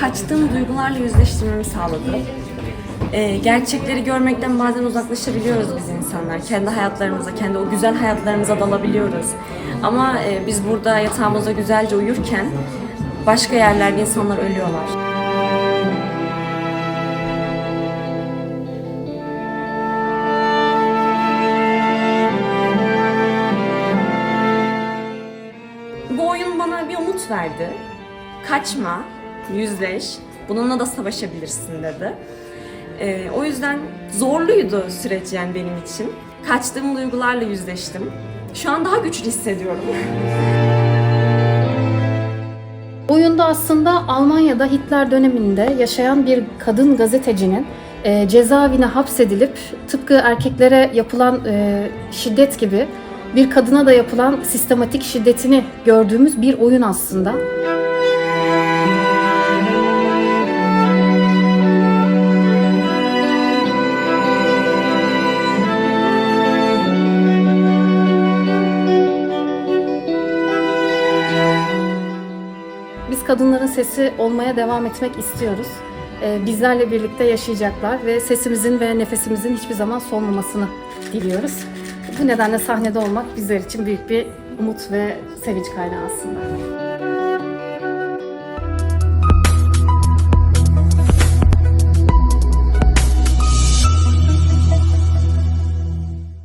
kaçtığım duygularla yüzleştirmemi sağladı. Ee, gerçekleri görmekten bazen uzaklaşabiliyoruz biz insanlar. Kendi hayatlarımıza, kendi o güzel hayatlarımıza dalabiliyoruz. Ama e, biz burada yatağımızda güzelce uyurken başka yerlerde insanlar ölüyorlar. Bu oyun bana bir umut verdi. Kaçma, yüzleş, bununla da savaşabilirsin dedi. Ee, o yüzden zorluydu süreç yani benim için. Kaçtığım duygularla yüzleştim. Şu an daha güçlü hissediyorum. Oyunda aslında Almanya'da Hitler döneminde yaşayan bir kadın gazetecinin e, cezaevine hapsedilip tıpkı erkeklere yapılan e, şiddet gibi bir kadına da yapılan sistematik şiddetini gördüğümüz bir oyun aslında. Kadınların sesi olmaya devam etmek istiyoruz. Ee, Bizlerle birlikte yaşayacaklar ve sesimizin ve nefesimizin hiçbir zaman solmamasını diliyoruz. Bu nedenle sahnede olmak bizler için büyük bir umut ve sevinç kaynağı aslında.